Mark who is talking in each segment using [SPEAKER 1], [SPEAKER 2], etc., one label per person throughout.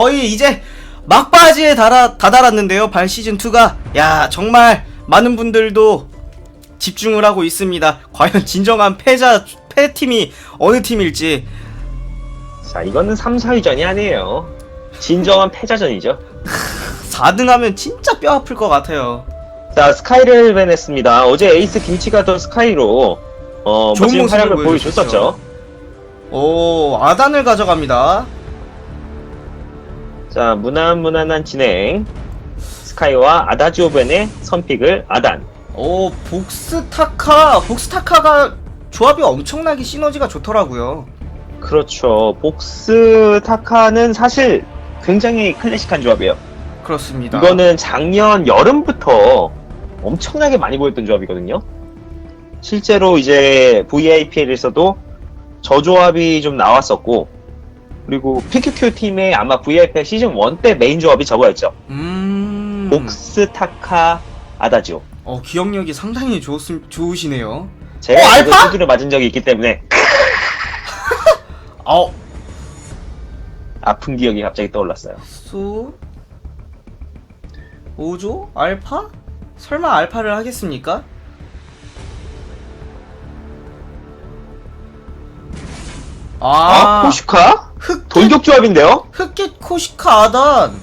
[SPEAKER 1] 거의 이제 막바지에 달아, 다다랐는데요. 발 시즌2가. 야, 정말 많은 분들도 집중을 하고 있습니다. 과연 진정한 패자, 패팀이 어느 팀일지.
[SPEAKER 2] 자, 이거는 3, 4위전이 아니에요. 진정한 패자전이죠.
[SPEAKER 1] 4등 하면 진짜 뼈 아플 것 같아요.
[SPEAKER 2] 자, 스카이를 밴했습니다. 어제 에이스 김치가 더 스카이로 어,
[SPEAKER 1] 좋은
[SPEAKER 2] 멋진
[SPEAKER 1] 모습을
[SPEAKER 2] 활약을. 보여줬었죠.
[SPEAKER 1] 오, 아단을 가져갑니다.
[SPEAKER 2] 자, 무난무난한 진행. 스카이와 아다지오 밴의 선픽을 아단.
[SPEAKER 1] 오, 복스타카. 복스타카가 조합이 엄청나게 시너지가 좋더라고요.
[SPEAKER 2] 그렇죠. 복스 타카는 사실 굉장히 클래식한 조합이에요.
[SPEAKER 1] 그렇습니다.
[SPEAKER 2] 이거는 작년 여름부터 엄청나게 많이 보였던 조합이거든요. 실제로 이제 VIPL에서도 저 조합이 좀 나왔었고, 그리고 PQQ 팀의 아마 VIPL 시즌 1 때 메인 조합이 저거였죠.
[SPEAKER 1] 음.
[SPEAKER 2] 복스 타카 아다지오.
[SPEAKER 1] 어, 기억력이 상당히 좋, 좋으시네요.
[SPEAKER 2] 제가
[SPEAKER 1] 어, 알파?
[SPEAKER 2] 두드려 맞은 적이 있기 때문에
[SPEAKER 1] 어,
[SPEAKER 2] 아픈 기억이 갑자기 떠올랐어요.
[SPEAKER 1] 수. 오조? 알파? 설마 알파를 하겠습니까?
[SPEAKER 2] 아,
[SPEAKER 1] 아,
[SPEAKER 2] 코슈카?
[SPEAKER 1] 흑,
[SPEAKER 2] 돌격 조합인데요?
[SPEAKER 1] 흑깃 코시카 아단.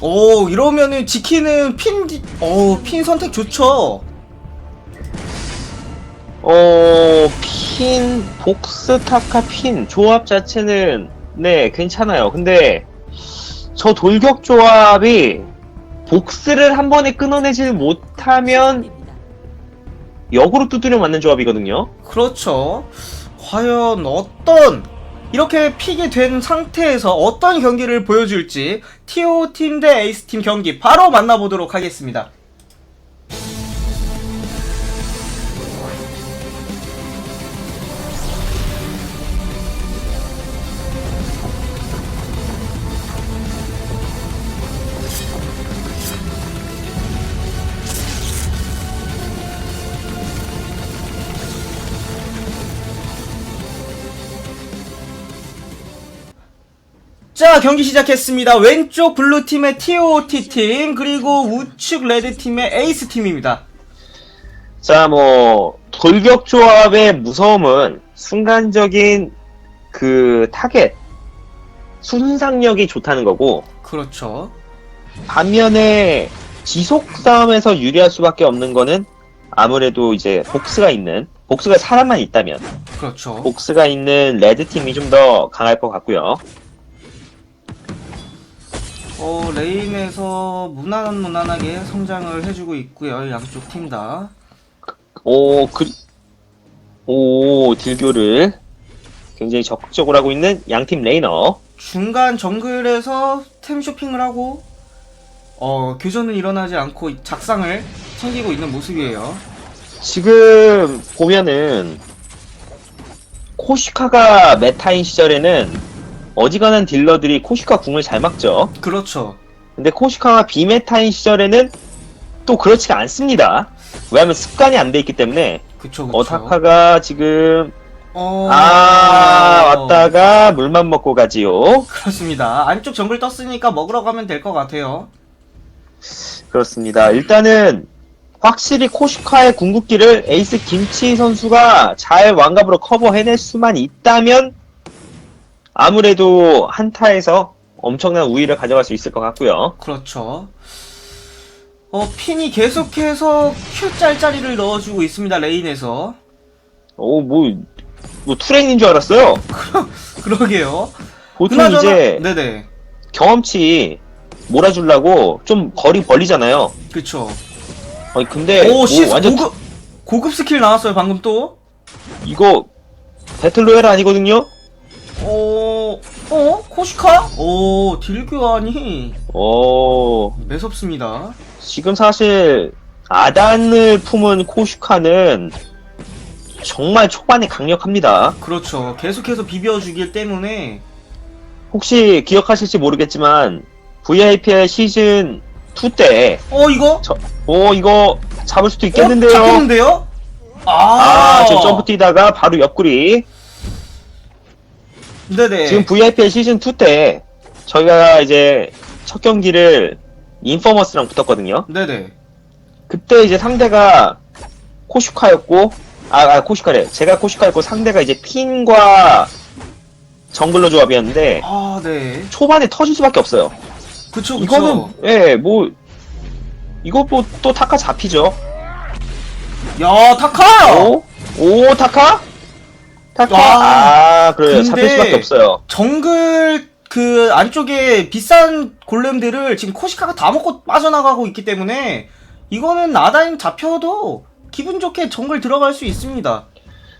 [SPEAKER 1] 오, 이러면은 지키는 핀, 디- 오, 핀 선택 좋죠.
[SPEAKER 2] 어, 핀, 복스, 타카, 핀, 조합 자체는, 네, 괜찮아요. 근데, 저 돌격 조합이, 복스를 한 번에 끊어내지 못하면, 역으로 두드려 맞는 조합이거든요.
[SPEAKER 1] 그렇죠. 과연 어떤 이렇게 픽이 된 상태에서 어떤 경기를 보여줄지 TO 팀 대 에이스 팀 경기 바로 만나보도록 하겠습니다. 자 경기 시작했습니다. 왼쪽 블루 팀의 TOT 팀 그리고 우측 레드 팀의 에이스 팀입니다.
[SPEAKER 2] 자, 뭐, 돌격 조합의 무서움은, 순간적인, 그, 타겟, 순상력이 좋다는 거고,
[SPEAKER 1] 그렇죠.
[SPEAKER 2] 반면에 지속 싸움에서 유리할 수밖에 없는 거는 아무래도 이제 복스가 있는 복스가 사람만 있다면
[SPEAKER 1] 그렇죠.
[SPEAKER 2] 복스가 있는 레드 팀이 좀 더 강할 것 같고요.
[SPEAKER 1] 어, 레인에서 무난 무난하게 성장을 해주고 있고요. 양쪽 팀 다.
[SPEAKER 2] 오, 그, 오, 딜교를 굉장히 적극적으로 하고 있는 양팀 레이너.
[SPEAKER 1] 중간 정글에서 템 쇼핑을 하고 어, 교전은 일어나지 않고 작상을 챙기고 있는 모습이에요.
[SPEAKER 2] 지금 보면은 코시카가 메타인 시절에는 어지간한 딜러들이 코시카 궁을 잘 막죠.
[SPEAKER 1] 그렇죠.
[SPEAKER 2] 근데 코시카가 비메타인 시절에는 또 그렇지가 않습니다. 왜냐하면 습관이 안 돼 있기 때문에
[SPEAKER 1] 그쵸, 그쵸.
[SPEAKER 2] 어타카가 지금
[SPEAKER 1] 어...
[SPEAKER 2] 아 왔다가 물만 먹고 가지요.
[SPEAKER 1] 그렇습니다. 안쪽 정글 떴으니까 먹으러 가면 될 것 같아요.
[SPEAKER 2] 그렇습니다. 일단은 확실히 코시카의 궁극기를 에이스 김치 선수가 잘 완갑으로 커버해낼 수만 있다면 아무래도 한타에서 엄청난 우위를 가져갈 수 있을 것 같고요.
[SPEAKER 1] 그렇죠. 어, 핀이 계속해서 짤짤이를 넣어주고 있습니다, 레인에서.
[SPEAKER 2] 오, 뭐, 뭐 투랭인 줄 알았어요.
[SPEAKER 1] 그러게요.
[SPEAKER 2] 보통
[SPEAKER 1] 그나저나-
[SPEAKER 2] 이제
[SPEAKER 1] 네네.
[SPEAKER 2] 경험치 몰아주려고 좀 거리 벌리잖아요.
[SPEAKER 1] 그쵸.
[SPEAKER 2] 아니 근데
[SPEAKER 1] 오,
[SPEAKER 2] 오,
[SPEAKER 1] 시
[SPEAKER 2] 완전
[SPEAKER 1] 고급, 고급 스킬 나왔어요, 방금 또.
[SPEAKER 2] 이거 배틀로얄 아니거든요?
[SPEAKER 1] 어, 어? 코시카? 오, 딜 교환이
[SPEAKER 2] 어
[SPEAKER 1] 매섭습니다.
[SPEAKER 2] 지금 사실 아단을 품은 코슈카는 정말 초반에 강력합니다.
[SPEAKER 1] 그렇죠. 계속해서 비벼주기 때문에.
[SPEAKER 2] 혹시 기억하실지 모르겠지만 VIPL 시즌 2 때,
[SPEAKER 1] 어, 이거?
[SPEAKER 2] 오 이거 잡을 수도
[SPEAKER 1] 어,
[SPEAKER 2] 있겠는데요.
[SPEAKER 1] 잡혔는데요? 아,
[SPEAKER 2] 아, 지금 점프 뛰다가 바로 옆구리.
[SPEAKER 1] 네네.
[SPEAKER 2] 지금 VIPL 시즌 2 때 저희가 이제 첫 경기를 인퍼머스랑 붙었거든요.
[SPEAKER 1] 네네.
[SPEAKER 2] 그때 이제 상대가 코슈카였고, 아, 아 코슈카래. 제가 코슈카였고 상대가 이제 핀과 정글러 조합이었는데
[SPEAKER 1] 아, 네.
[SPEAKER 2] 초반에 터질 수밖에 없어요.
[SPEAKER 1] 그쵸, 그쵸.
[SPEAKER 2] 이거는 예, 뭐 이거 뭐또 타카 잡히죠.
[SPEAKER 1] 야, 타카!
[SPEAKER 2] 오, 오 타카? 타카?
[SPEAKER 1] 와,
[SPEAKER 2] 아, 그래요.
[SPEAKER 1] 근데-
[SPEAKER 2] 잡힐 수밖에 없어요.
[SPEAKER 1] 정글 그 안쪽에 비싼 골렘들을 지금 코시카가 다 먹고 빠져나가고 있기 때문에 이거는 나다임 잡혀도 기분 좋게 정글 들어갈 수 있습니다.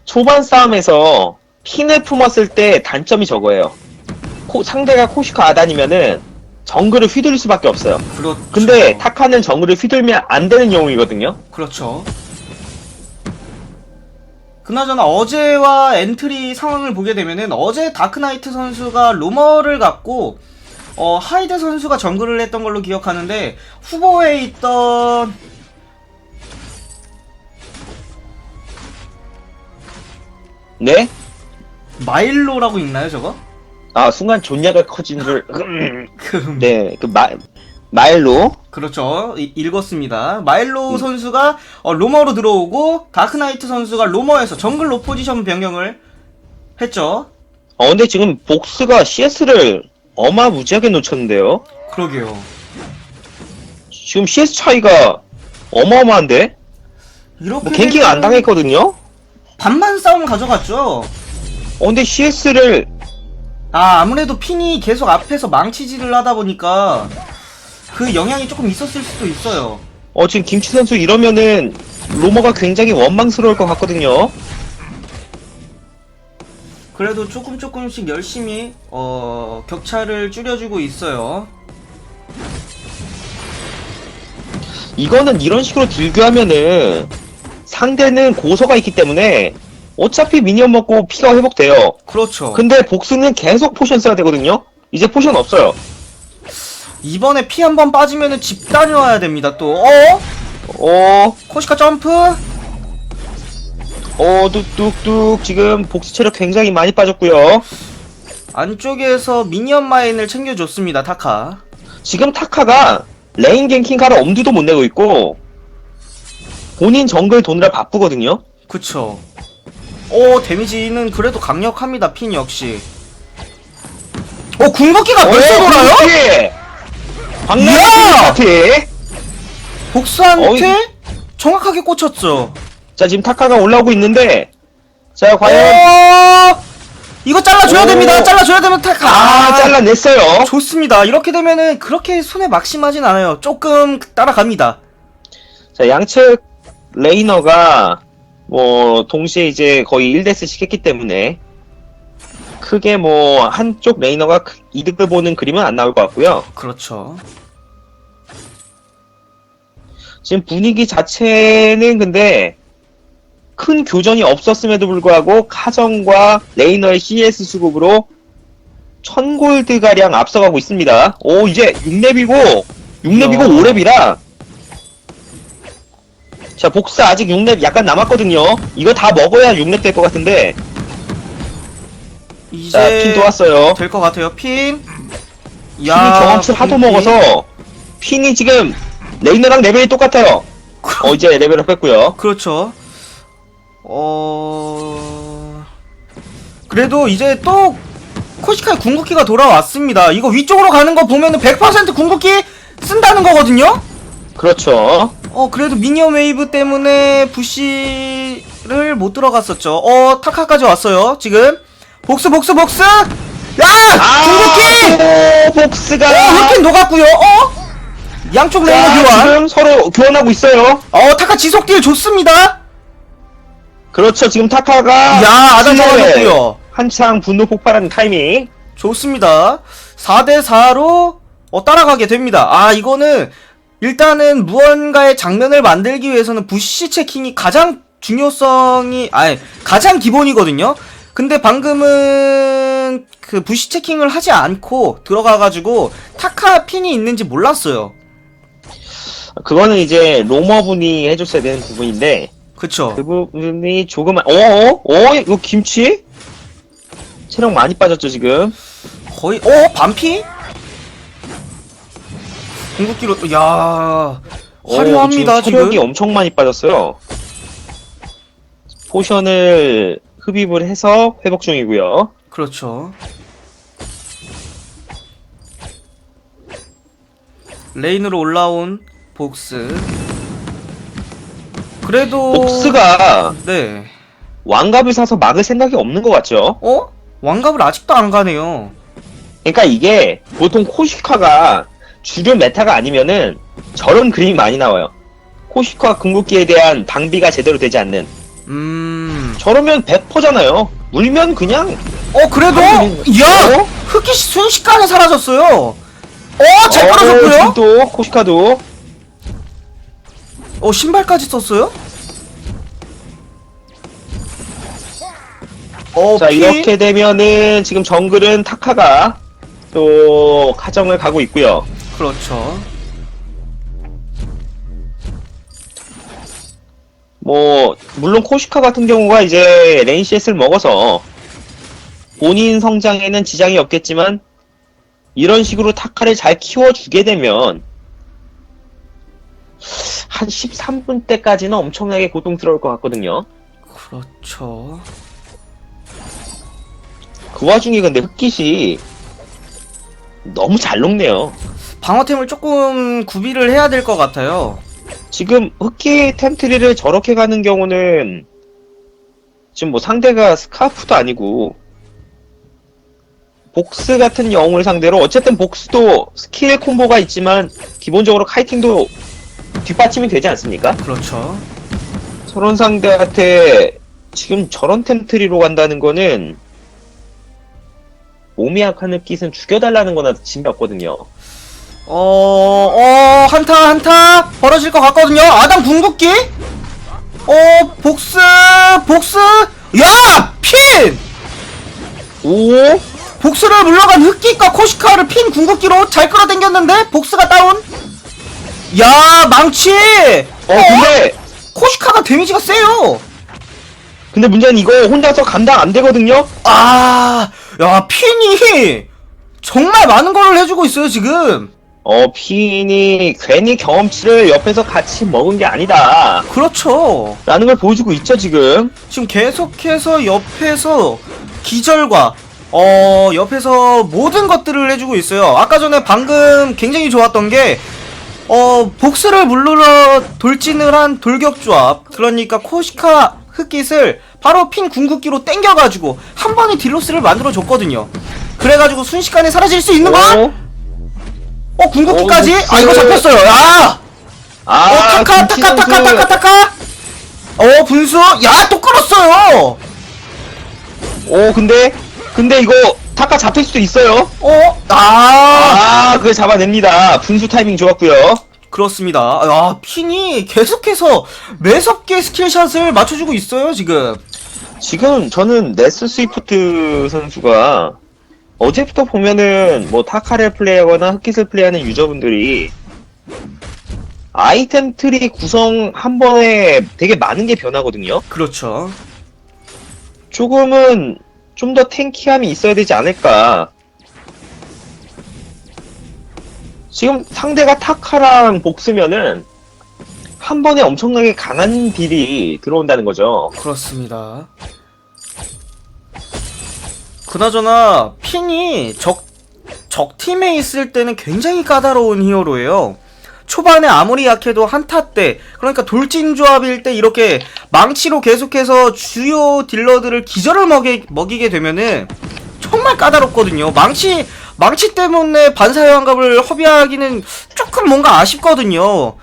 [SPEAKER 2] 초반 싸움에서 핀을 품었을 때 단점이 저거예요. 코- 상대가 코슈카 아단이면은 정글을 휘둘릴 수밖에 없어요.
[SPEAKER 1] 그렇죠.
[SPEAKER 2] 근데 타카는 정글을 휘둘면 안 되는 영웅이거든요.
[SPEAKER 1] 그렇죠. 그나저나 어제와 엔트리 상황을 보게 되면은 어제 다크나이트 선수가 로머를 갖고 어, 하이드 선수가 정글을 했던 걸로 기억하는데 후보에 있던
[SPEAKER 2] 네?
[SPEAKER 1] 마일로라고 있나요 저거?
[SPEAKER 2] 아 순간 존냐가 커진 줄.
[SPEAKER 1] 그
[SPEAKER 2] 네, 그 마, 마일로.
[SPEAKER 1] 그렇죠. 이- 읽었습니다. 마일로 선수가 어, 로머로 들어오고 다크나이트 선수가 로머에서 정글로 포지션 변경을 했죠.
[SPEAKER 2] 어 근데 지금 복스가 CS를 어마무지하게 놓쳤는데요.
[SPEAKER 1] 그러게요.
[SPEAKER 2] 지금 CS 차이가 어마어마한데?
[SPEAKER 1] 이렇게
[SPEAKER 2] 뭐 갱킹 안
[SPEAKER 1] 되면은
[SPEAKER 2] 당했거든요.
[SPEAKER 1] 반만 싸움 가져갔죠.
[SPEAKER 2] 어 근데 CS를
[SPEAKER 1] 아 아무래도 핀이 계속 앞에서 망치질을 하다 보니까 그 영향이 조금 있었을 수도 있어요.
[SPEAKER 2] 어 지금 김치 선수 이러면은 로머가 굉장히 원망스러울 것 같거든요.
[SPEAKER 1] 그래도 조금 조금씩 열심히 어 격차를 줄여주고 있어요.
[SPEAKER 2] 이거는 이런 식으로 딜교하면은 상대는 고서가 있기 때문에 어차피 미니언 먹고 피가 회복돼요.
[SPEAKER 1] 그렇죠.
[SPEAKER 2] 근데 복스는 계속 포션 써야 되거든요. 이제 포션 없어요.
[SPEAKER 1] 이번에 피 한 번 빠지면은 집 다녀와야 됩니다. 또 어?
[SPEAKER 2] 어,
[SPEAKER 1] 코시카 점프?
[SPEAKER 2] 어, 뚝뚝뚝 지금 복스 체력 굉장히 많이 빠졌고요.
[SPEAKER 1] 안쪽에서 미니언 마인을 챙겨줬습니다. 타카.
[SPEAKER 2] 지금 타카가 레인 갱킹 가라 엄두도 못 내고 있고 본인 정글 도느라 바쁘거든요.
[SPEAKER 1] 그쵸. 오 데미지는 그래도 강력합니다. 핀 역시. 어 궁극기가 벌써 돌아요?
[SPEAKER 2] 박 나라
[SPEAKER 1] 이야!
[SPEAKER 2] 파티.
[SPEAKER 1] 복수한테 정확하게 꽂혔죠.
[SPEAKER 2] 자 지금 타카가 올라오고 있는데 자 과연
[SPEAKER 1] 어 이거 잘라줘야
[SPEAKER 2] 오.
[SPEAKER 1] 됩니다. 잘라줘야 되면 타카.
[SPEAKER 2] 아 잘라냈어요.
[SPEAKER 1] 좋습니다. 이렇게 되면은 그렇게 손에 막심하진 않아요. 조금 따라갑니다.
[SPEAKER 2] 자 양측 레이너가 뭐 동시에 이제 거의 1대스씩 했기 때문에 크게 뭐 한쪽 레이너가 크- 이득을 보는 그림은 안 나올 것 같고요.
[SPEAKER 1] 그렇죠.
[SPEAKER 2] 지금 분위기 자체는 근데 큰 교전이 없었음에도 불구하고 카정과 레이너의 CS 수급으로 1000골드 가량 앞서가고 있습니다. 오 이제 6렙이고 6렙이고
[SPEAKER 1] 야.
[SPEAKER 2] 5렙이라 자 복사 아직 6렙 약간 남았거든요. 이거 다 먹어야 6렙 될 것 같은데
[SPEAKER 1] 이제
[SPEAKER 2] 자 핀도 왔어요.
[SPEAKER 1] 될 것 같아요. 핀.
[SPEAKER 2] 핀이 경험치 하도
[SPEAKER 1] 핀.
[SPEAKER 2] 먹어서 핀이 지금 레이너랑 레벨이 똑같아요. 어 이제 레벨을 뺐고요.
[SPEAKER 1] 그렇죠. 어 그래도 이제 또 코시카의 궁극기가 돌아왔습니다. 이거 위쪽으로 가는 거 보면은 100% 궁극기 쓴다는 거거든요.
[SPEAKER 2] 그렇죠.
[SPEAKER 1] 어 그래도 미니언 웨이브 때문에 부시를 못 들어갔었죠. 어 타카까지 왔어요. 지금 복수 복수 복수. 야 궁극기.
[SPEAKER 2] 아, 또 복스가
[SPEAKER 1] 어 흑킨 녹았고요. 어 양쪽 레이너
[SPEAKER 2] 자,
[SPEAKER 1] 교환.
[SPEAKER 2] 지금 서로 교환하고 있어요.
[SPEAKER 1] 어 타카 지속 딜 좋습니다.
[SPEAKER 2] 그렇죠. 지금 타카가
[SPEAKER 1] 야 아단. 잡아줬고요.
[SPEAKER 2] 한창 분노 폭발하는 타이밍.
[SPEAKER 1] 좋습니다. 4대4로 어, 따라가게 됩니다. 아, 이거는 일단은 무언가의 장면을 만들기 위해서는 부시 체킹이 가장 중요성이, 아니, 가장 기본이거든요? 근데 방금은 그 부시 체킹을 하지 않고 들어가가지고 타카 핀이 있는지 몰랐어요.
[SPEAKER 2] 그거는 이제 로머 분이 해줬어야 되는 부분인데
[SPEAKER 1] 그쵸?
[SPEAKER 2] 그 부분이 조금만 어어 어 이거 김치 체력 많이 빠졌죠 지금.
[SPEAKER 1] 거의, 어? 반피? 궁극기로 또, 야
[SPEAKER 2] 어,
[SPEAKER 1] 화려합니다,
[SPEAKER 2] 지금 체력이. 엄청 많이 빠졌어요. 포션을 흡입을 해서 회복 중이고요.
[SPEAKER 1] 그렇죠. 레인으로 올라온 복스. 그래도
[SPEAKER 2] 복스가
[SPEAKER 1] 네.
[SPEAKER 2] 왕갑을 사서 막을 생각이 없는 것 같죠?
[SPEAKER 1] 어? 왕갑을 아직도 안 가네요.
[SPEAKER 2] 그러니까 이게 보통 코시카가 주류 메타가 아니면은 저런 그림이 많이 나와요. 코시카 궁극기에 대한 방비가 제대로 되지 않는
[SPEAKER 1] 음.
[SPEAKER 2] 저러면 100%잖아요. 물면 그냥
[SPEAKER 1] 어 그래도 야
[SPEAKER 2] 어?
[SPEAKER 1] 흑기 씨 순식간에 사라졌어요. 어, 잘
[SPEAKER 2] 어,
[SPEAKER 1] 끌어줬고요.
[SPEAKER 2] 또 코시카도
[SPEAKER 1] 어, 신발까지 썼어요? 어,
[SPEAKER 2] 자
[SPEAKER 1] 피?
[SPEAKER 2] 이렇게 되면은 지금 정글은 타카가 또 가정을 가고 있고요.
[SPEAKER 1] 그렇죠.
[SPEAKER 2] 뭐 물론 코시카 같은 경우가 이제 레인 CS를 먹어서 본인 성장에는 지장이 없겠지만 이런 식으로 타카를 잘 키워주게 되면 한 13분 때까지는 엄청나게 고통스러울 것 같거든요.
[SPEAKER 1] 그렇죠.
[SPEAKER 2] 그 와중에 근데 흑깃이 너무 잘 녹네요.
[SPEAKER 1] 방어템을 조금 구비를 해야 될 것 같아요.
[SPEAKER 2] 지금 흑기 템트리를 저렇게 가는 경우는 지금 뭐 상대가 스카프도 아니고 복스 같은 영웅을 상대로 어쨌든 복스도 스킬 콤보가 있지만 기본적으로 카이팅도 뒷받침이 되지 않습니까?
[SPEAKER 1] 그렇죠.
[SPEAKER 2] 저런 상대한테 지금 저런 템트리로 간다는 거는 몸이 약한 흑깃은 죽여달라는 거나 짐이 없거든요.
[SPEAKER 1] 어, 어, 한타, 한타 벌어질 것 같거든요. 아담 궁극기? 어, 복스, 복스, 야! 핀!
[SPEAKER 2] 오?
[SPEAKER 1] 복스를 물러간 흑기과 코시카를 핀 궁극기로 잘 끌어당겼는데 복스가 다운. 야 망치.
[SPEAKER 2] 어 근데
[SPEAKER 1] 코시카가 데미지가 세요.
[SPEAKER 2] 근데 문제는 이거 혼자서 감당 안 되거든요?
[SPEAKER 1] 아, 야 핀이 정말 많은 걸 해주고 있어요 지금.
[SPEAKER 2] 어, 피인이 괜히 경험치를 옆에서 같이 먹은 게 아니다.
[SPEAKER 1] 그렇죠.
[SPEAKER 2] 라는 걸 보여주고 있죠, 지금.
[SPEAKER 1] 지금 계속해서 옆에서 기절과 어 옆에서 모든 것들을 해주고 있어요. 아까 전에 방금 굉장히 좋았던 게 어, 복스를 물러러 돌진을 한 돌격조합. 그러니까 코시카 흑깃을 바로 핀 궁극기로 땡겨가지고 한 번에 딜로스를 만들어줬거든요. 그래가지고 순식간에 사라질 수 있는 거?
[SPEAKER 2] 어?
[SPEAKER 1] 어, 궁극기까지?
[SPEAKER 2] 어,
[SPEAKER 1] 아, 이거 잡혔어요. 야!
[SPEAKER 2] 아,
[SPEAKER 1] 어, 타카, 타카, 타카. 타카, 타카! 어, 분수? 야, 또 끌었어요!
[SPEAKER 2] 오, 근데, 근데 이거 타카 잡힐 수도 있어요.
[SPEAKER 1] 어? 아!
[SPEAKER 2] 아, 그걸 잡아냅니다. 분수 타이밍 좋았고요.
[SPEAKER 1] 그렇습니다. 야, 핀이 계속해서 매섭게 스킬샷을 맞춰주고 있어요, 지금.
[SPEAKER 2] 지금 저는 네스 스위프트 선수가 어제부터 보면은 뭐 타카를 플레이하거나 흑깃을 플레이하는 유저분들이 아이템 트리 구성 한 번에 되게 많은 게 변하거든요.
[SPEAKER 1] 그렇죠.
[SPEAKER 2] 조금은 좀 더 탱키함이 있어야 되지 않을까. 지금 상대가 타카랑 복스면은 한 번에 엄청나게 강한 딜이 들어온다는 거죠.
[SPEAKER 1] 그렇습니다. 그나저나 핀이 적, 적 팀에 있을 때는 굉장히 까다로운 히어로예요. 초반에 아무리 약해도 한타 때, 그러니까 돌진 조합일 때 이렇게 망치로 계속해서 주요 딜러들을 기절을 먹이, 먹이게 되면은 정말 까다롭거든요. 망치, 망치 때문에 반사여왕갑을 허비하기는 조금 뭔가 아쉽거든요.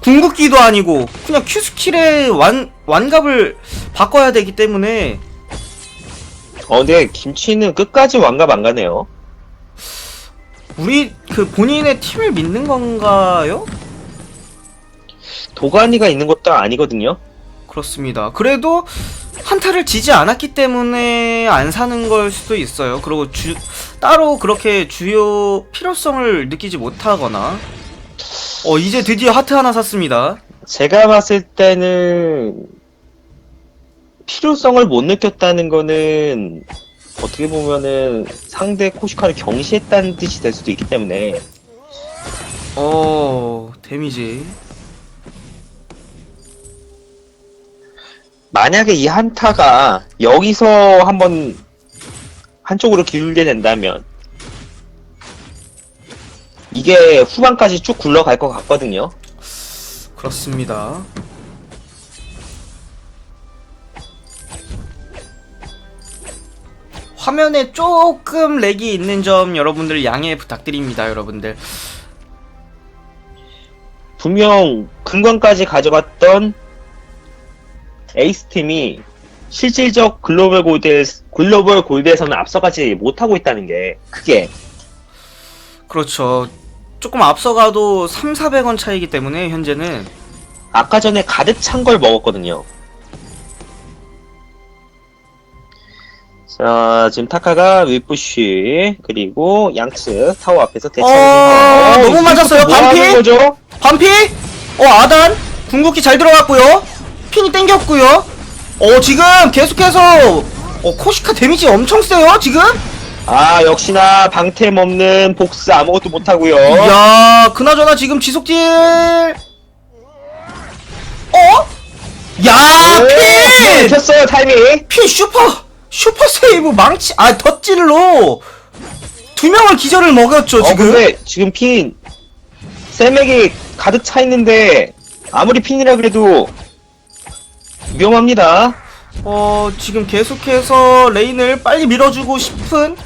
[SPEAKER 1] 궁극기도 아니고 그냥 큐 스킬의 완 완갑을 바꿔야 되기 때문에
[SPEAKER 2] 어, 근데 김치는 끝까지 완갑 안 가네요.
[SPEAKER 1] 우리 그 본인의 팀을 믿는 건가요?
[SPEAKER 2] 도가니가 있는 것도 아니거든요.
[SPEAKER 1] 그렇습니다. 그래도 한타를 지지 않았기 때문에 안 사는 걸 수도 있어요. 그리고 주 따로 그렇게 주요 필요성을 느끼지 못하거나 어 이제 드디어 하트 하나 샀습니다.
[SPEAKER 2] 제가 봤을 때는 필요성을 못 느꼈다는 거는 어떻게 보면은 상대 코시카를 경시했다는 뜻이 될 수도 있기 때문에
[SPEAKER 1] 어 데미지
[SPEAKER 2] 만약에 이 한타가 여기서 한번 한쪽으로 기울게 된다면 이게 후반까지 쭉 굴러갈 것 같거든요.
[SPEAKER 1] 그렇습니다. 화면에 조금 렉이 있는 점 여러분들 양해 부탁드립니다, 여러분들.
[SPEAKER 2] 분명 금관까지 가져갔던 에이스 팀이 실질적 글로벌 골드 글로벌 골드에서는 앞서가지 못하고 있다는 게 크게
[SPEAKER 1] 그렇죠. 조금 앞서가도 3, 400원 차이기 때문에 현재는
[SPEAKER 2] 아까 전에 가득 찬 걸 먹었거든요. 자, 지금 타카가 윗부시 그리고 양측 타워 앞에서 대처를
[SPEAKER 1] 어, 너무 맞았어요.
[SPEAKER 2] 뭐
[SPEAKER 1] 반피?
[SPEAKER 2] 거죠?
[SPEAKER 1] 반피? 어 아단 궁극기 잘 들어갔고요. 핀이 땡겼고요. 어 지금 계속해서 어 코시카 데미지 엄청 세요 지금.
[SPEAKER 2] 아, 역시나 방템 없는 복스 아무것도 못 하고요.
[SPEAKER 1] 야, 그나저나 지금 지속질. 어? 야, 핀!
[SPEAKER 2] 켰어요 타이밍.
[SPEAKER 1] 핀 슈퍼 슈퍼 세이브 망치 아 덧질로 두 명을 기절을 먹였죠
[SPEAKER 2] 어,
[SPEAKER 1] 지금.
[SPEAKER 2] 근데 지금 핀 쌤에게 가득 차 있는데 아무리 핀이라 그래도 위험합니다.
[SPEAKER 1] 어 지금 계속해서 레인을 빨리 밀어주고 싶은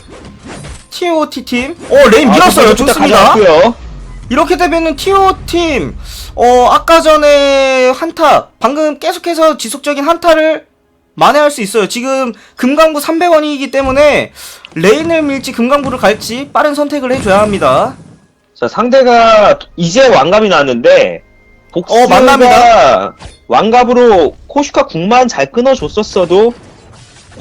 [SPEAKER 1] TOT 팀. 어 레인 밀었어요.
[SPEAKER 2] 아,
[SPEAKER 1] 좋습니다.
[SPEAKER 2] 가져왔고요.
[SPEAKER 1] 이렇게 되면은 TO 팀, 어, 아까 전에 한타, 방금 계속해서 지속적인 한타를 만회할 수 있어요. 지금 금강부 300원이기 때문에 레인을 밀지 금강부를 갈지 빠른 선택을 해줘야 합니다.
[SPEAKER 2] 자, 상대가 이제 왕갑이 나왔는데 복수가
[SPEAKER 1] 어, 만납니다.
[SPEAKER 2] 왕갑으로 코슈카 궁만 잘 끊어줬었어도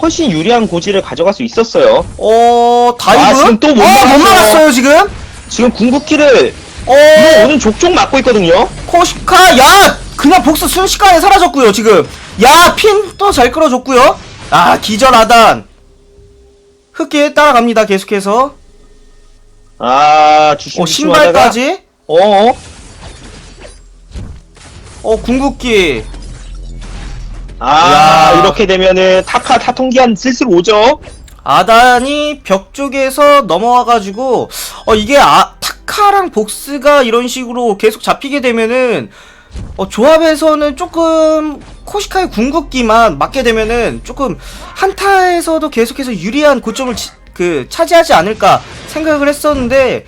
[SPEAKER 2] 훨씬 유리한 고지를 가져갈 수 있었어요.
[SPEAKER 1] 어, 다이브?
[SPEAKER 2] 아, 지금 또못
[SPEAKER 1] 어, 못
[SPEAKER 2] 막았어요.
[SPEAKER 1] 막았어요, 지금?
[SPEAKER 2] 지금 궁극기를
[SPEAKER 1] 어,
[SPEAKER 2] 오는 족족 맞고 있거든요.
[SPEAKER 1] 코시카, 야! 그냥 복수 순식간에 사라졌고요, 지금. 야, 핀 또 잘 끌어줬고요. 아, 기절하단. 흑길 따라갑니다, 계속해서.
[SPEAKER 2] 아, 주심
[SPEAKER 1] 어, 신발까지.
[SPEAKER 2] 어,
[SPEAKER 1] 어, 궁극기.
[SPEAKER 2] 아,
[SPEAKER 1] 야.
[SPEAKER 2] 이렇게 되면은 타카 타통기한 슬슬 오죠.
[SPEAKER 1] 아단이 벽 쪽에서 넘어와가지고, 어, 이게 아, 타카랑 복스가 이런 식으로 계속 잡히게 되면은, 어, 조합에서는 조금, 코시카의 궁극기만 맞게 되면은, 조금, 한타에서도 계속해서 유리한 고점을 치- 그, 차지하지 않을까 생각을 했었는데,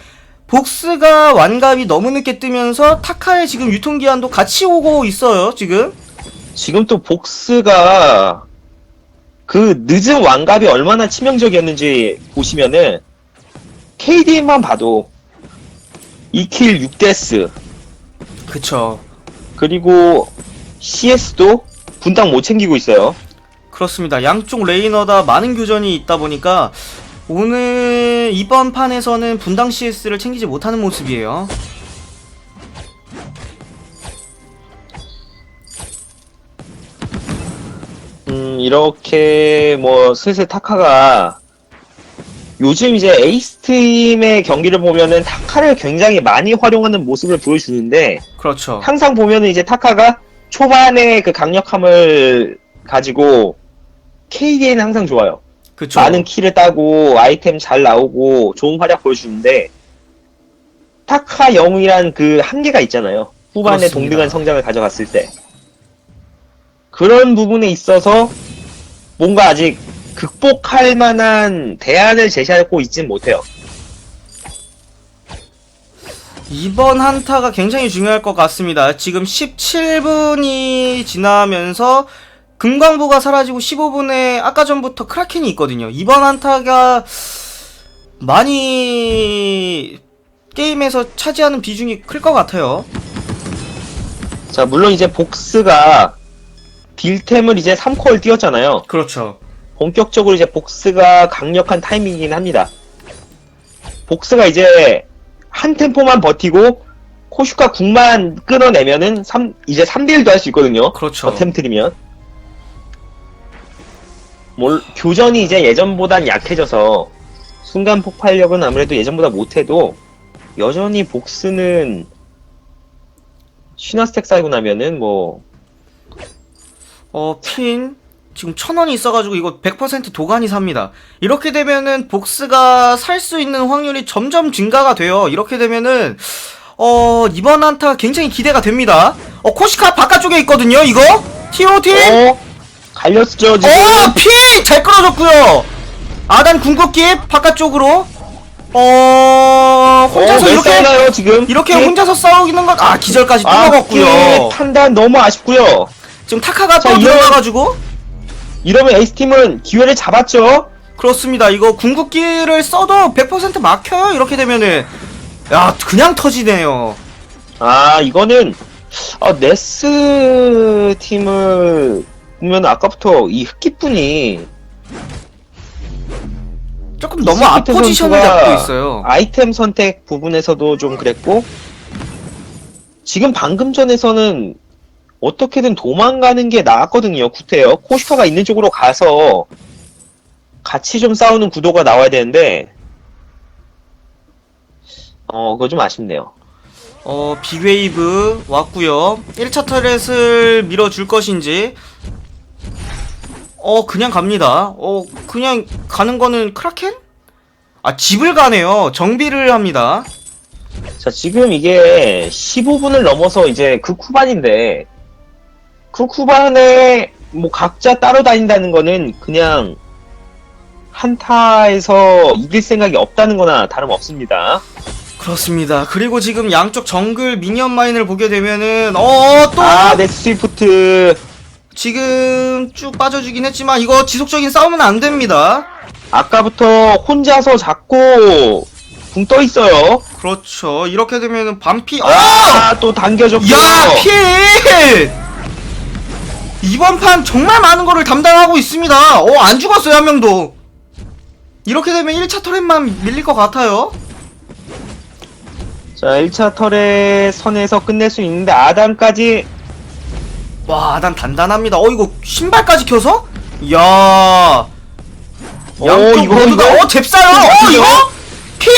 [SPEAKER 1] 복스가 완갑이 너무 늦게 뜨면서, 타카의 지금 유통기한도 같이 오고 있어요, 지금.
[SPEAKER 2] 지금 또 복스가 그 늦은 왕갑이 얼마나 치명적이었는지 보시면은 KD만 봐도 2킬 6데스
[SPEAKER 1] 그쵸.
[SPEAKER 2] 그리고 CS도 분당 못 챙기고 있어요.
[SPEAKER 1] 그렇습니다. 양쪽 레이너 다 많은 교전이 있다 보니까 오늘 이번 판에서는 분당 CS를 챙기지 못하는 모습이에요.
[SPEAKER 2] 음, 이렇게 뭐 슬슬 타카가 요즘 이제 에이스 팀의 경기를 보면은 타카를 굉장히 많이 활용하는 모습을 보여주는데
[SPEAKER 1] 그렇죠.
[SPEAKER 2] 항상 보면은 이제 타카가 초반에 그 강력함을 가지고 KD에는 항상 좋아요.
[SPEAKER 1] 그쵸.
[SPEAKER 2] 많은 키를 따고 아이템 잘 나오고 좋은 활약 보여주는데 타카 영웅이란 그 한계가 있잖아요. 후반에
[SPEAKER 1] 그렇습니다.
[SPEAKER 2] 동등한 성장을 가져갔을 때 그런 부분에 있어서 뭔가 아직 극복할 만한 대안을 제시하고 있진 못해요.
[SPEAKER 1] 이번 한타가 굉장히 중요할 것 같습니다. 지금 17분이 지나면서 금광부가 사라지고 15분에 아까 전부터 크라켄이 있거든요. 이번 한타가 많이 게임에서 차지하는 비중이 클 것 같아요.
[SPEAKER 2] 자 물론 이제 복스가 딜템을 이제 3콜 띄웠잖아요.
[SPEAKER 1] 그렇죠.
[SPEAKER 2] 본격적으로 이제 복스가 강력한 타이밍이긴 합니다. 복스가 이제 한 템포만 버티고 코슈카 궁만 끊어내면은 3, 이제 3딜도 할 수 있거든요.
[SPEAKER 1] 그렇죠.
[SPEAKER 2] 저템 트리면. 뭘, 교전이 이제 예전보단 약해져서 순간 폭발력은 아무래도 예전보다 못해도 여전히 복스는 시나스택 쌓이고 나면은 뭐
[SPEAKER 1] 어, 핀 지금 천 원이 있어가지고 이거 100% 도가니 삽니다. 이렇게 되면은 복스가 살 수 있는 확률이 점점 증가가 돼요. 이렇게 되면은 어 이번 한타 굉장히 기대가 됩니다. 어 코시카 바깥쪽에 있거든요. 이거 팀.
[SPEAKER 2] 어? 갈렸죠 지금
[SPEAKER 1] 어, 피! 잘 끌어줬고요. 아단 궁극기 바깥쪽으로. 어, 혼자서
[SPEAKER 2] 어, 왜
[SPEAKER 1] 이렇게
[SPEAKER 2] 싸우나요 지금?
[SPEAKER 1] 이렇게
[SPEAKER 2] 예?
[SPEAKER 1] 혼자서 싸우기는 건 아, 기절까지
[SPEAKER 2] 아,
[SPEAKER 1] 뚫어갔고요.
[SPEAKER 2] 예, 판단 너무 아쉽고요
[SPEAKER 1] 지금 타카가
[SPEAKER 2] 자,
[SPEAKER 1] 또
[SPEAKER 2] 이런-
[SPEAKER 1] 들어가 가지고
[SPEAKER 2] 이러면 에이스팀은 기회를 잡았죠
[SPEAKER 1] 그렇습니다. 이거 궁극기를 써도 100% 막혀요. 이렇게 되면은 야, 그냥 터지네요.
[SPEAKER 2] 아 이거는 아, 네스 팀을 보면 아까부터 이 흑기분이
[SPEAKER 1] 조금 너무
[SPEAKER 2] 스피트
[SPEAKER 1] 앞 포지션을
[SPEAKER 2] 선수가
[SPEAKER 1] 잡고 있어요.
[SPEAKER 2] 아이템 선택 부분에서도 좀 그랬고 지금 방금 전에서는 어떻게든 도망가는 게 나았거든요 구태여 코시카가 있는 쪽으로 가서 같이 좀 싸우는 구도가 나와야 되는데 어 그거 좀 아쉽네요
[SPEAKER 1] 어, 비웨이브 왔고요. 1차 터렛을 밀어줄 것인지. 어, 그냥 갑니다. 어, 그냥 가는 거는 크라켄? 아, 집을 가네요. 정비를 합니다.
[SPEAKER 2] 자 지금 이게 15분을 넘어서 이제 그 쿠반인데 그 쿠반에 뭐 각자 따로 다닌다는 거는 그냥 한타에서 이길 생각이 없다는 거나 다름없습니다
[SPEAKER 1] 그렇습니다. 그리고 지금 양쪽 정글 미니언 마인을 보게 되면은, 어, 또!
[SPEAKER 2] 아, 네, 스위프트.
[SPEAKER 1] 지금 쭉 빠져주긴 했지만, 이거 지속적인 싸움은 안 됩니다.
[SPEAKER 2] 아까부터 혼자서 자꾸 붕떠 있어요.
[SPEAKER 1] 그렇죠. 이렇게 되면은 반피, 어!
[SPEAKER 2] 아, 또 당겨졌고요.
[SPEAKER 1] 야, 필! 이번 판 정말 많은 거를 담당하고 있습니다. 어, 안 죽었어요, 한 명도. 이렇게 되면 1차 터렛만 밀릴 것 같아요.
[SPEAKER 2] 자, 1차 털의 선에서 끝낼 수 있는데, 아담까지.
[SPEAKER 1] 와, 난 단단합니다. 어, 이거 신발까지 켜서? 이야. 양쪽
[SPEAKER 2] 이거,
[SPEAKER 1] 모두가,
[SPEAKER 2] 이거?
[SPEAKER 1] 어, 잽싸요! 어,
[SPEAKER 2] 이거?
[SPEAKER 1] 이거? 핀?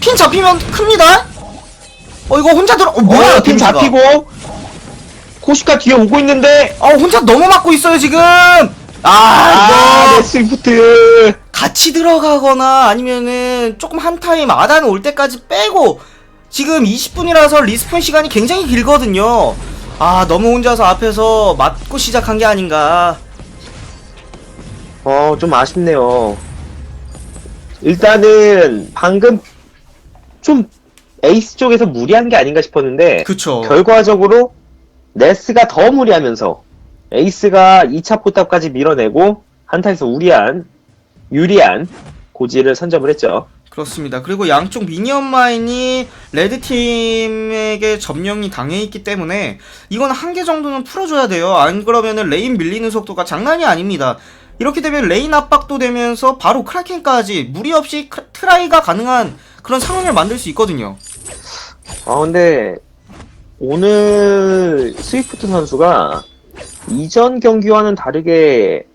[SPEAKER 1] 핀 잡히면 큽니다. 어, 이거 혼자 들어, 어, 뭐야,
[SPEAKER 2] 어, 팀
[SPEAKER 1] 데미지가.
[SPEAKER 2] 잡히고. 코시카 뒤에 오고 있는데.
[SPEAKER 1] 어, 혼자 너무 맞고 있어요, 지금! 아,
[SPEAKER 2] 아,
[SPEAKER 1] 이거.
[SPEAKER 2] 네, 스위프트.
[SPEAKER 1] 같이 들어가거나 아니면은 조금 한 타임 아단 올 때까지 빼고 지금 20분이라서 리스폰 시간이 굉장히 길거든요. 아, 너무 혼자서 앞에서 맞고 시작한 게 아닌가.
[SPEAKER 2] 어, 좀 아쉽네요. 일단은, 방금, 좀, 에이스 쪽에서 무리한 게 아닌가 싶었는데,
[SPEAKER 1] 그쵸.
[SPEAKER 2] 결과적으로 네스가 더 무리하면서 에이스가 2차 포탑까지 밀어내고 한타에서 우리한 유리한 고지를 선점을 했죠.
[SPEAKER 1] 그렇습니다. 그리고 양쪽 미니언 마인이 레드팀에게 점령이 당해있기 때문에 이건 한 개 정도는 풀어줘야 돼요. 안 그러면은 레인 밀리는 속도가 장난이 아닙니다. 이렇게 되면 레인 압박도 되면서 바로 크라켄까지 무리 없이 크- 트라이가 가능한 그런 상황을 만들 수 있거든요.
[SPEAKER 2] 아 근데 오늘 스위프트 선수가 이전 경기와는 다르게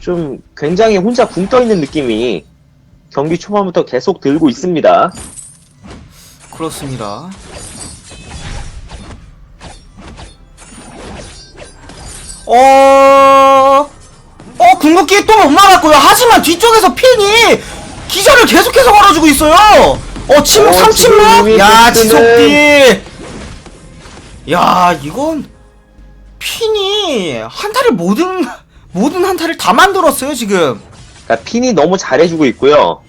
[SPEAKER 2] 좀 굉장히 혼자 붕 떠 있는 느낌이 경기 초반부터 계속 들고 있습니다.
[SPEAKER 1] 그렇습니다. 어, 어, 궁극기 또 못 막았고요. 하지만 뒤쪽에서 핀이 기절을 계속해서 걸어주고 있어요. 어, 침묵,
[SPEAKER 2] 어,
[SPEAKER 1] 3침묵?
[SPEAKER 2] 지금
[SPEAKER 1] 야, 지속딜. 야, 이건 핀이 한타를 모든, 모든 한타를 다 만들었어요, 지금.
[SPEAKER 2] 그러니까 핀이 너무 잘해주고 있고요.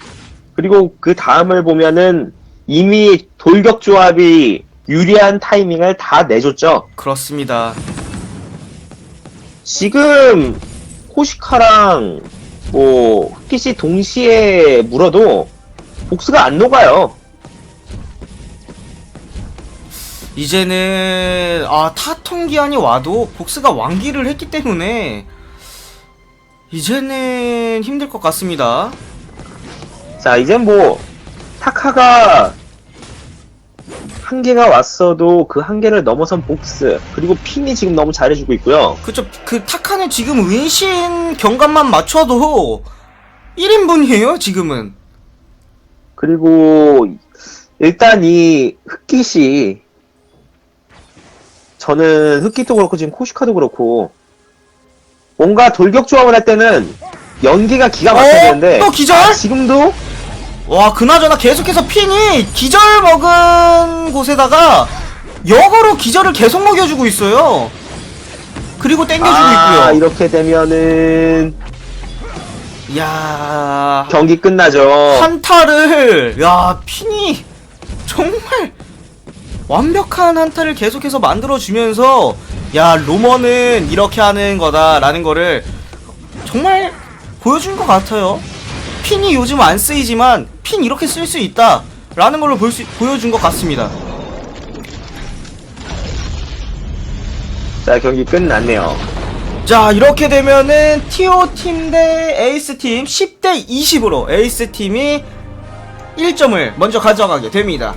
[SPEAKER 2] 그리고 그 다음을 보면은 이미 돌격 조합이 유리한 타이밍을 다 내줬죠.
[SPEAKER 1] 그렇습니다.
[SPEAKER 2] 지금 코시카랑 뭐 흑기씨 동시에 물어도 복수가 안 녹아요.
[SPEAKER 1] 이제는 아 타통 기한이 와도 복스가 완기를 했기 때문에 이제는 힘들 것 같습니다.
[SPEAKER 2] 자 이제 뭐 타카가 한계가 왔어도 그 한계를 넘어선 복스 그리고 핀이 지금 너무 잘해주고 있고요.
[SPEAKER 1] 그쵸 그 타카는 지금 은신 경감만 맞춰도 1인분이에요 지금은.
[SPEAKER 2] 그리고 일단 이 흑깃이 저는 흑깃도 그렇고 지금 코시카도 그렇고 뭔가 돌격 조합을 할 때는 연기가 기가
[SPEAKER 1] 어? 또 기절?
[SPEAKER 2] 지금도
[SPEAKER 1] 와 그나저나 계속해서 핀이 기절 먹은 곳에다가 역으로 기절을 계속 먹여주고 있어요 그리고 땡겨주고
[SPEAKER 2] 아,
[SPEAKER 1] 있고요
[SPEAKER 2] 이렇게 되면은
[SPEAKER 1] 이야
[SPEAKER 2] 경기 끝나죠.
[SPEAKER 1] 한타를 야 핀이 정말 완벽한 한타를 계속해서 만들어주면서 야 로머는 이렇게 하는 거다라는 거를 정말 보여준 것 같아요. 핀이 요즘 안 쓰이지만 핀 이렇게 쓸 수 있다 라는 걸로 볼 수, 보여준 것 같습니다.
[SPEAKER 2] 자, 경기 끝났네요.
[SPEAKER 1] 자 이렇게 되면은 티오 팀대 에이스 팀 10대 20으로 에이스 팀이 1점을 먼저 가져가게 됩니다